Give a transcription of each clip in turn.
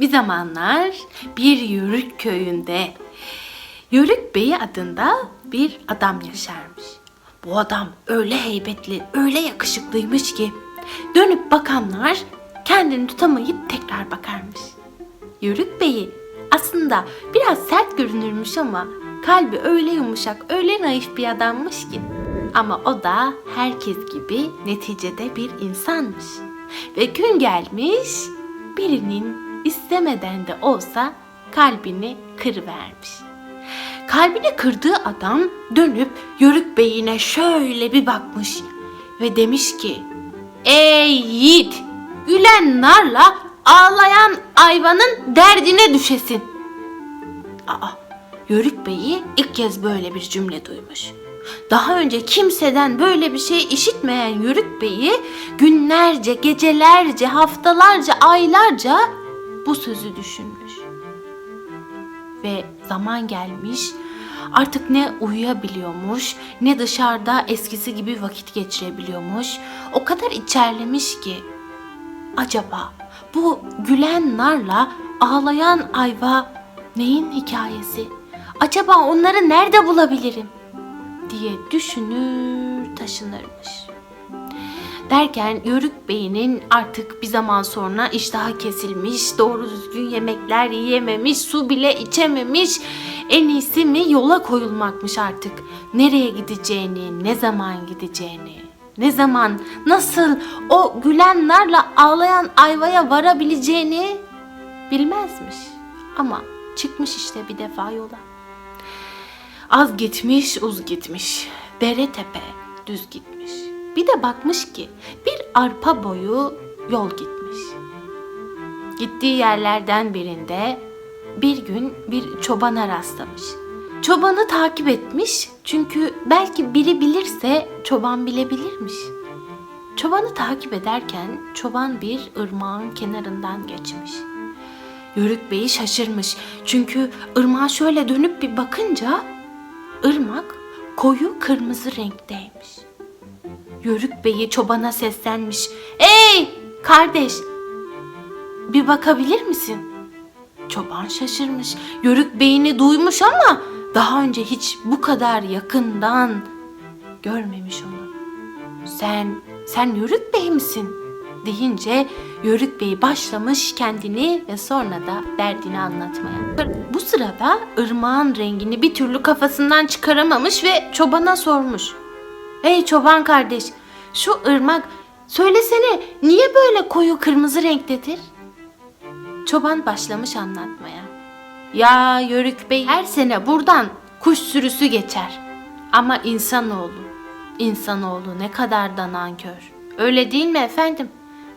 Bir zamanlar bir Yörük köyünde Yörük Bey adında bir adam yaşarmış. Bu adam öyle heybetli, öyle yakışıklıymış ki dönüp bakanlar kendini tutamayıp tekrar bakarmış. Yörük Bey'i aslında biraz sert görünürmüş ama kalbi öyle yumuşak, öyle naif bir adammış ki. Ama o da herkes gibi neticede bir insanmış. Ve gün gelmiş birinin istemeden de olsa kalbini kırıvermiş. Kalbini kırdığı adam dönüp Yörük Bey'ine şöyle bir bakmış ve demiş ki Ey yiğit! Gülen narla ağlayan ayvanın derdine düşesin. Aa, Yörük Bey'i ilk kez böyle bir cümle duymuş. Daha önce kimseden böyle bir şey işitmeyen Yörük Bey'i günlerce, gecelerce, haftalarca, aylarca bu sözü düşünmüş. Ve zaman gelmiş artık ne uyuyabiliyormuş ne dışarıda eskisi gibi vakit geçirebiliyormuş. O kadar içerlemiş ki acaba bu gülen narla ağlayan ayva neyin hikayesi? Acaba onları nerede bulabilirim? diye düşünür taşınırmış. Derken Yörük Bey'in artık bir zaman sonra iştahı kesilmiş, doğru düzgün yemekler yiyememiş, su bile içememiş. En iyisi mi yola koyulmakmış artık. Nereye gideceğini, ne zaman gideceğini, ne zaman, nasıl o gülen narla ağlayan ayvaya varabileceğini bilmezmiş. Ama çıkmış işte bir defa yola. Az gitmiş, uz gitmiş. Dere tepe düz gitmiş. Bir de bakmış ki bir arpa boyu yol gitmiş. Gittiği yerlerden birinde bir gün bir çobana rastlamış. Çobanı takip etmiş çünkü belki biri bilirse çoban bilebilirmiş. Çobanı takip ederken çoban bir ırmağın kenarından geçmiş. Yörük Bey'i şaşırmış çünkü ırmağa şöyle dönüp bir bakınca ırmak koyu kırmızı renkteymiş. Yörük Bey'i çobana seslenmiş. Ey kardeş bir bakabilir misin? Çoban şaşırmış. Yörük Bey'ini duymuş ama daha önce hiç bu kadar yakından görmemiş onu. Sen, sen Yörük Bey misin? deyince Yörük Bey başlamış kendini ve sonra da derdini anlatmaya. Bu sırada ırmağın rengini bir türlü kafasından çıkaramamış ve çobana sormuş. Ey çoban kardeş, şu ırmak söylesene niye böyle koyu kırmızı renktedir? Çoban başlamış anlatmaya. Ya Yörük Bey her sene buradan kuş sürüsü geçer. Ama insanoğlu, insanoğlu ne kadar da nankör. Öyle değil mi efendim?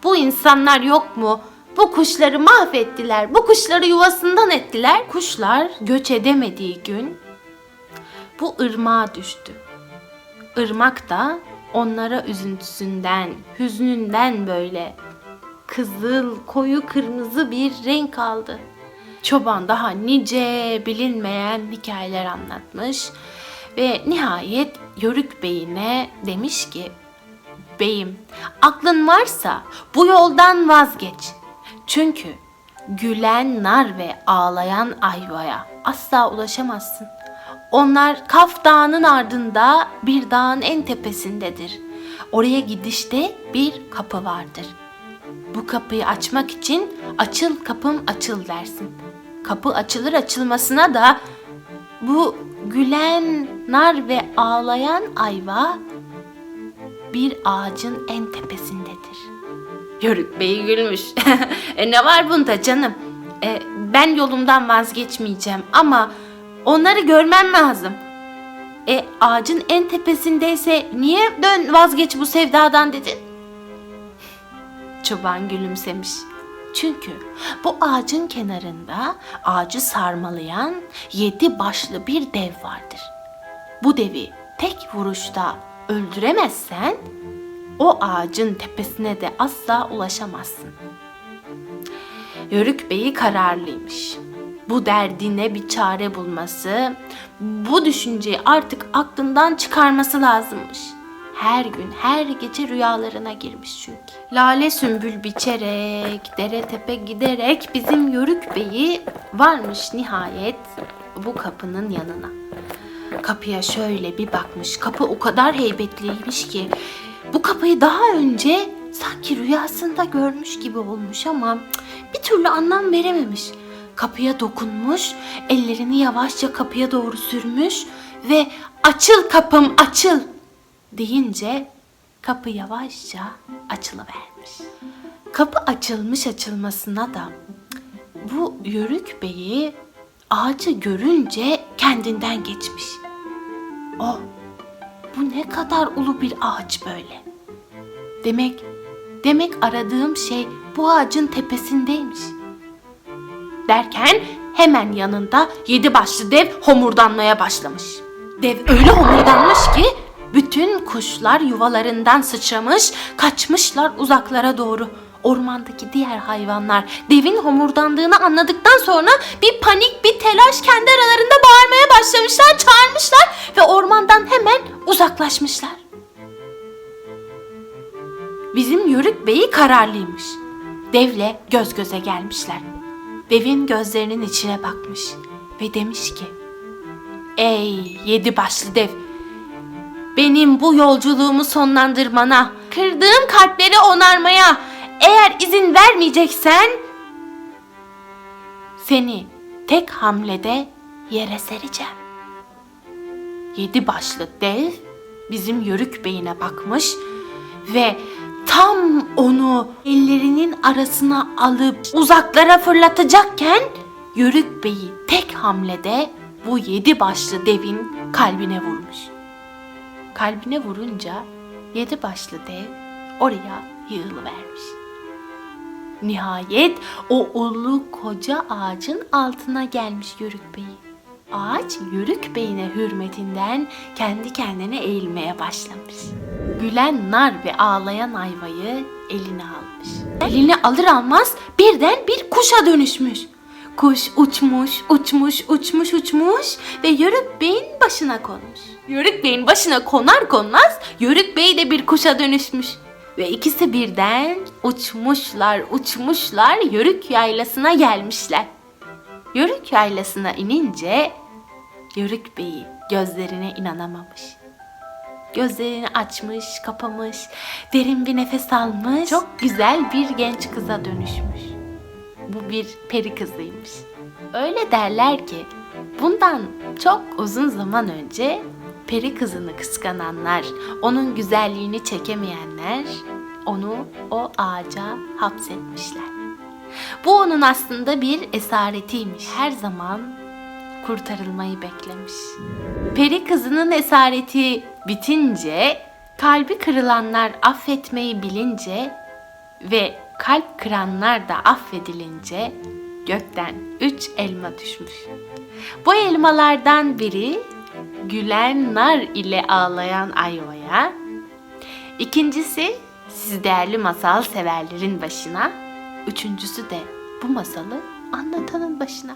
Bu insanlar yok mu? Bu kuşları mahvettiler. Bu kuşları yuvasından ettiler. Kuşlar göç edemediği gün bu ırmağa düştü. Irmak da onlara üzüntüsünden, hüznünden böyle kızıl, koyu kırmızı bir renk aldı. Çoban daha nice bilinmeyen hikayeler anlatmış ve nihayet Yörük Bey'ine demiş ki Beyim, aklın varsa bu yoldan vazgeç. Çünkü gülen nar ve ağlayan ayvaya asla ulaşamazsın. Onlar Kaf Dağı'nın ardında bir dağın en tepesindedir. Oraya gidişte bir kapı vardır. Bu kapıyı açmak için açıl kapım açıl dersin. Kapı açılır açılmasına da bu gülen nar ve ağlayan ayva bir ağacın en tepesindedir. Yörük Bey gülmüş. e, ne var bunda canım? E, ben yolumdan vazgeçmeyeceğim ama onları görmem lazım. E ağacın en tepesindeyse niye dön vazgeç bu sevdadan dedin? Çoban gülümsemiş. Çünkü bu ağacın kenarında ağacı sarmalayan yedi başlı bir dev vardır. Bu devi tek vuruşta öldüremezsen o ağacın tepesine de asla ulaşamazsın. Yörük Bey'i kararlıymış. Bu derdine bir çare bulması, bu düşünceyi artık aklından çıkarması lazımmış. her gün, her gece rüyalarına girmiş çünkü. Lale sümbül biçerek, dere tepe giderek bizim Yörük Bey'i varmış nihayet bu kapının yanına. Kapıya şöyle bir bakmış. Kapı o kadar heybetliymiş ki bu kapıyı daha önce sanki rüyasında görmüş gibi olmuş ama bir türlü anlam verememiş. Kapıya dokunmuş, ellerini yavaşça kapıya doğru sürmüş ve açıl kapım açıl deyince kapı yavaşça açılıvermiş. Kapı açılmış açılmasına da bu Yörük Bey'i ağacı görünce kendinden geçmiş. Oh, bu ne kadar ulu bir ağaç böyle. Demek, demek aradığım şey bu ağacın tepesindeymiş. Derken hemen yanında yedi başlı dev homurdanmaya başlamış. Dev öyle homurdanmış ki bütün kuşlar yuvalarından sıçramış, kaçmışlar uzaklara doğru. Ormandaki diğer hayvanlar devin homurdandığını anladıktan sonra bir panik, bir telaş kendi aralarında bağırmaya başlamışlar, çağırmışlar ve ormandan hemen uzaklaşmışlar. Bizim Yörük Bey'i kararlıymış. Devle göz göze gelmişler. Devin gözlerinin içine bakmış ve demiş ki Ey yedi başlı dev benim bu yolculuğumu sonlandırmana, kırdığım kalpleri onarmaya eğer izin vermeyeceksen seni tek hamlede yere sereceğim. Yedi başlı dev bizim Yörük Bey'ine bakmış ve tam onu ellerinin arasına alıp uzaklara fırlatacakken Yörük Bey'i tek hamlede bu yedi başlı devin kalbine vurmuş. Kalbine vurunca yedi başlı dev oraya yığılıvermiş. Nihayet o ulu koca ağacın altına gelmiş Yörük Bey'i. Ağaç Yörük Bey'ine hürmetinden kendi kendine eğilmeye başlamış. Gülen nar ve ağlayan ayvayı eline almış. Eline alır almaz birden bir kuşa dönüşmüş. Kuş uçmuş, uçmuş, uçmuş, uçmuş ve Yörük Bey'in başına konmuş. Yörük Bey'in başına konar konmaz Yörük Bey de bir kuşa dönüşmüş. Ve ikisi birden uçmuşlar, uçmuşlar Yörük yaylasına gelmişler. Yörük yaylasına inince Yörük Bey'i gözlerine inanamamış. Gözlerini açmış, kapamış, derin bir nefes almış. Çok güzel bir genç kıza dönüşmüş. Bu bir peri kızıymış. Öyle derler ki bundan çok uzun zaman önce peri kızını kıskananlar, onun güzelliğini çekemeyenler onu o ağaca hapsetmişler. Bu onun aslında bir esaretiymiş. Her zaman kurtarılmayı beklemiş. Peri kızının esareti bitince, kalbi kırılanlar affetmeyi bilince ve kalp kıranlar da affedilince gökten üç elma düşmüş. Bu elmalardan biri gülen nar ile ağlayan ayvaya, ikincisi siz değerli masal severlerin başına, üçüncüsü de bu masalı anlatanın başına.